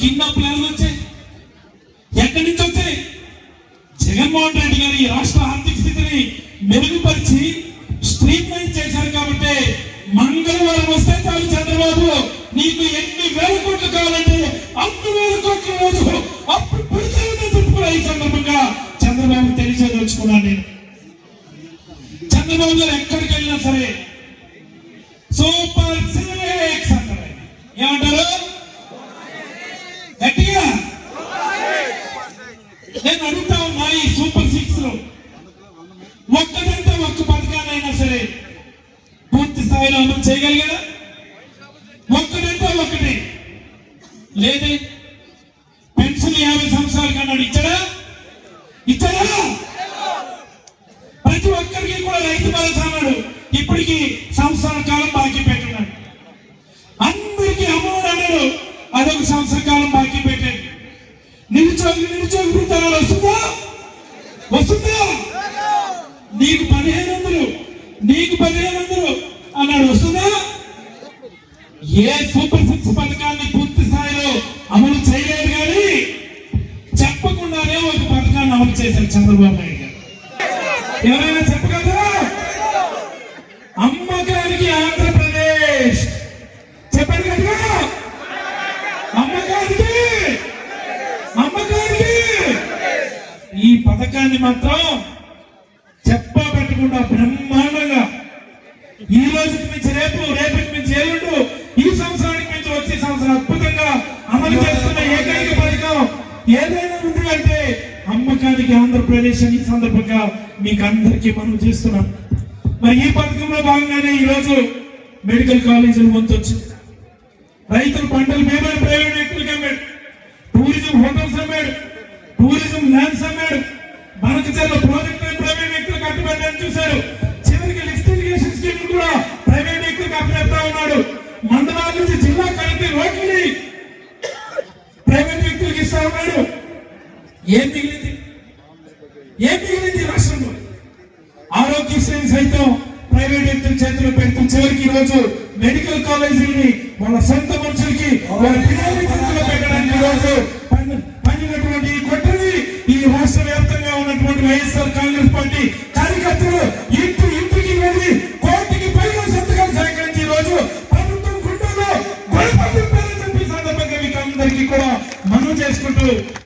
నీకు ఇన్ని అప్పులు వచ్చాయి? ఎక్కడి నుంచి వచ్చాయి? జగన్మోహన్ రెడ్డి గారు ఈ రాష్ట్ర ఆర్థిక స్థితిని మెరుగుపరిచి స్ట్రీట్ లైన్ చేశారు కాబట్టి మంగళవారం వస్తే చాలు చంద్రబాబు. నీకు ఎన్ని వేల కోట్లు కావాలంటే అన్ని వేల కోట్ల రోజు. అప్పుడు పుడితే చెప్పుకున్నా ఈ సందర్భంగా చంద్రబాబు తెలియజేదలుచుకున్నాను నేను. చంద్రబాబు గారు ఎక్కడికి వెళ్ళినా సరే సూపర్ సిక్స్ అంటారు ఏమంటారు గట్టిగా నేను అడుగుతా ఉన్నా ఈ సూపర్ సిక్స్లో ఒక్కదంటే ఒక్క పథకాలైనా సరే పూర్తి స్థాయిలో అమలు చేయగలిగారా? ఒక్కడంటే ఒక్కటి. లేదే పెన్షన్ యాభై సంవత్సరాలు కన్నాడు. ఇచ్చాడా? ఇచ్చాడా? ప్రతి ఒక్కరికి కూడా రైతు భరోసా అన్నాడు. ఇప్పటికి సంవత్సరాల కాలం బాకీ పెట్టున్నాడు. అందరికీ అమ్మఒడి అన్నాడు. అదొక సంవత్సర కాలం బాకీ నిరుద్యోగ నిరుద్యోగ వృత్తాలు వస్తుందా వస్తుందా నీకు పదిహేను వందలు. నీకు పదిహేను వందలు. అన్నాడు వస్తుందా ఏ సూపర్ సిక్స్ పథకాన్ని పూర్తి స్థాయిలో అమలు చేయలేదు కానీ చెప్పకుండానే ఒక పథకాన్ని అమలు చేశారు చంద్రబాబు నాయుడు గారు. ఎవరైనా ఈ పథకాన్ని మాత్రం చెప్పా పెట్టకుండా బ్రహ్మాండంగా ఈ రోజుకి మించి రేపు రేపటి మించి ఎల్లుండు ఈ సంవత్సరానికి మించి వచ్చే సంవత్సరం అద్భుతంగా అమలు చేస్తున్న ఏకైక పథకం ఏదైనా ఉంది అంటే అమ్మకానికి ఆంధ్రప్రదేశ్ అని ఈ సందర్భంగా మీకు అందరికీ మనం చేస్తున్నాం. మరి ఈ పథకంలో భాగంగానే ఈ రోజు మెడికల్ కాలేజీలు ముందు వచ్చింది. రైతులు పంటలు మేమే మనకు చెల్ల ప్రాజెక్ట్ ప్రైవేట్ వ్యక్తులు అట్టుబడ్డాన్ని చూశారు. చివరికి లిస్ట్ ఇరిగేషన్ స్కీమ్ కూడా ప్రైవేట్ వ్యక్తులు అప్పచెప్తా ఉన్నాడు. మండలాల నుంచి జిల్లా కలిపి రోడ్లని ప్రైవేట్ వ్యక్తులకు ఇస్తా ఉన్నాడు. ఏం మిగిలింది? ఏం మిగిలింది రాష్ట్రంలో? ఆరోగ్యశ్రీ సైతం ప్రైవేట్ వ్యక్తుల చేతిలో పెడుతూ చివరికి ఈ రోజు మెడికల్ కాలేజీని వాళ్ళ సొంత మనుషులకి వాళ్ళ పిల్లల చేతిలో పెట్టడానికి ఈ రోజు రుజువు చేసుకుంటూ